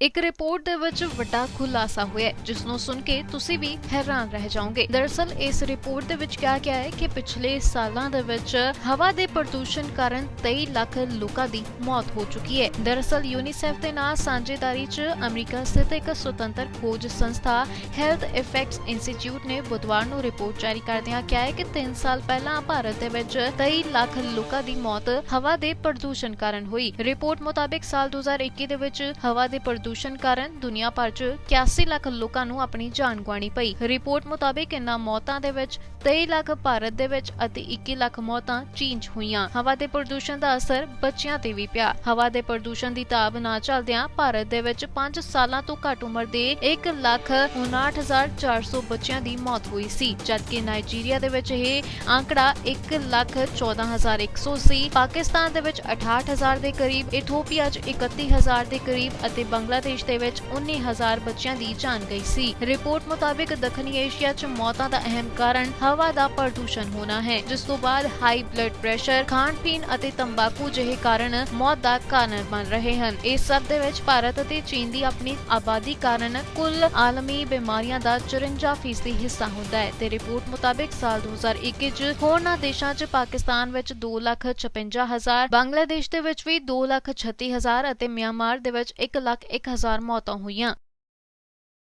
ਇੱਕ ਰਿਪੋਰਟ ਦੇ ਵਿੱਚ ਵੱਡਾ ਖੁਲਾਸਾ ਹੋਇਆ ਹੈ, ਜਿਸ ਨੂੰ ਸੁਣ ਕੇ ਤੁਸੀਂ ਵੀ ਹੈਰਾਨ ਰਹਿ ਜਾਓਗੇ। ਦਰਅਸਲ ਇਸ ਰਿਪੋਰਟ ਦੇ ਵਿੱਚ ਕਿਹਾ ਗਿਆ ਹੈ ਕਿ ਪਿਛਲੇ ਸਾਲਾਂ ਦੇ ਵਿੱਚ ਹਵਾ ਦੇ ਪ੍ਰਦੂਸ਼ਣ ਕਾਰਨ 23 ਲੱਖ ਲੋਕਾਂ ਦੀ ਮੌਤ ਹੋ ਚੁੱਕੀ ਹੈ। ਦਰਅਸਲ ਯੂਨੀਸੈਫ ਦੇ ਨਾਲ ਸਾਂਝੇਦਾਰੀ 'ਚ ਅਮਰੀਕਾ ਸਥਿਤ ਇੱਕ ਸੁਤੰਤਰ ਖੋਜ ਸੰਸਥਾ ਹੈਲਥ ਇਫੈਕਟਸ ਇੰਸਟੀਚਿਊਟ ਨੇ ਬੁੱਧਵਾਰ ਨੂੰ ਰਿਪੋਰਟ ਜਾਰੀ ਕਰਦਿਆਂ ਕਿਹਾ ਹੈ ਕਿ 3 ਸਾਲ ਪਹਿਲਾਂ ਭਾਰਤ ਦੇ ਵਿੱਚ 23 ਲੱਖ ਲੋਕਾਂ ਦੀ ਮੌਤ ਹਵਾ ਦੇ ਪ੍ਰਦੂਸ਼ਣ ਕਾਰਨ ਹੋਈ। ਰਿਪੋਰਟ ਮੁਤਾਬਿਕ ਸਾਲ 2021 ਦੇ ਵਿੱਚ ਹਵਾ ਦੇ ਪ੍ਰਦੂਸ਼ਣ ਪ੍ਰਦੂਸ਼ਣ ਕਾਰਨ ਦੁਨੀਆ ਭਰ 'ਚ 81 ਲੱਖ ਲੋਕਾਂ ਨੂੰ ਆਪਣੀ ਜਾਨ ਗਵਾਣੀ ਪਈ। ਰਿਪੋਰਟ ਮੁਤਾਬਿਕ ਇਨ੍ਹਾਂ ਮੌਤਾਂ ਦੇ ਵਿੱਚ 23 ਲੱਖ ਭਾਰਤ ਦੇ ਵਿੱਚ ਅਤੇ 21 ਲੱਖ ਮੌਤਾਂ ਚੀਨ 'ਚ ਹੋਈਆਂ। ਹਵਾ ਦੇ ਪ੍ਰਦੂਸ਼ਣ ਦਾ ਅਸਰ ਬੱਚਿਆਂ ਤੇ ਵੀ ਪਿਆ। ਹਵਾ ਦੇ ਪ੍ਰਦੂਸ਼ਣ ਦੀ ਤਾਬ ਨਾ ਚੱਲਦਿਆਂ ਭਾਰਤ ਦੇ ਵਿੱਚ 5 ਸਾਲਾਂ ਤੋਂ ਘੱਟ ਉਮਰ ਦੇ 1 ਲੱਖ 59400 ਬੱਚਿਆਂ ਦੀ ਮੌਤ ਹੋਈ ਸੀ, ਜਦਕਿ ਨਾਈਜੀਰੀਆ ਦੇ ਵਿੱਚ ਇਹ ਆંકੜਾ 1 ਲੱਖ 14100 ਸੀ ਪਾਕਿਸਤਾਨ ਦੇ ਵਿੱਚ 68000 ਦੇ ਕਰੀਬ, ਇਥੋਪੀਆ 'ਚ 31000 ਦੇ ਕਰੀਬ ਅਤੇ ਬੰਗਲਾ ਬੰਗਲਾਦੇਸ਼ ਦੇ ਵਿੱਚ 19000 ਬੱਚਿਆਂ ਦੀ ਜਾਨ ਗਈ ਸੀ। ਰਿਪੋਰਟ ਮੁਤਾਬਿਕ ਦੱਖਣੀ ਏਸ਼ੀਆ 'ਚ ਮੌਤਾਂ ਦਾ ਅਹਿਮ ਕਾਰਨ ਹਵਾ ਦਾ ਪ੍ਰਦੂਸ਼ਣ ਹੋਣਾ ਹੈ, ਜਿਸ ਤੋਂ ਬਾਅਦ ਹਾਈ ਬਲੱਡ ਪ੍ਰੈਸ਼ਰ ਖਾਣ ਪੀਣ ਅਤੇ ਤੰਬਾਕੂ ਜਿਹੇ ਕਾਰਨ ਮੌਤ ਦਾ ਕਾਰਨ ਬਣ ਰਹੇ ਹਨ। ਇਸ ਸਭ ਦੇ ਵਿੱਚ ਭਾਰਤ ਅਤੇ ਚੀਨ ਦੀ ਆਪਣੀ ਆਬਾਦੀ ਕਾਰਨ ਕੁੱਲ ਆਲਮੀ ਬਿਮਾਰੀਆਂ ਦਾ 54% ਹਿੱਸਾ ਹੁੰਦਾ ਹੈ ਤੇ ਰਿਪੋਰਟ ਮੁਤਾਬਿਕ ਸਾਲ 2021 ਚ ਹੋਰਨਾਂ ਦੇਸ਼ਾਂ 'ਚ ਪਾਕਿਸਤਾਨ ਵਿੱਚ 256000 ਬੰਗਲਾਦੇਸ਼ ਦੇ ਵਿੱਚ ਵੀ 236000 ਅਤੇ ਮਿਆਂਮਾਰ ਦੇ ਵਿੱਚ 1 ਲੱਖ 1000 ਮੌਤਾਂ ਹੋਈਆਂ।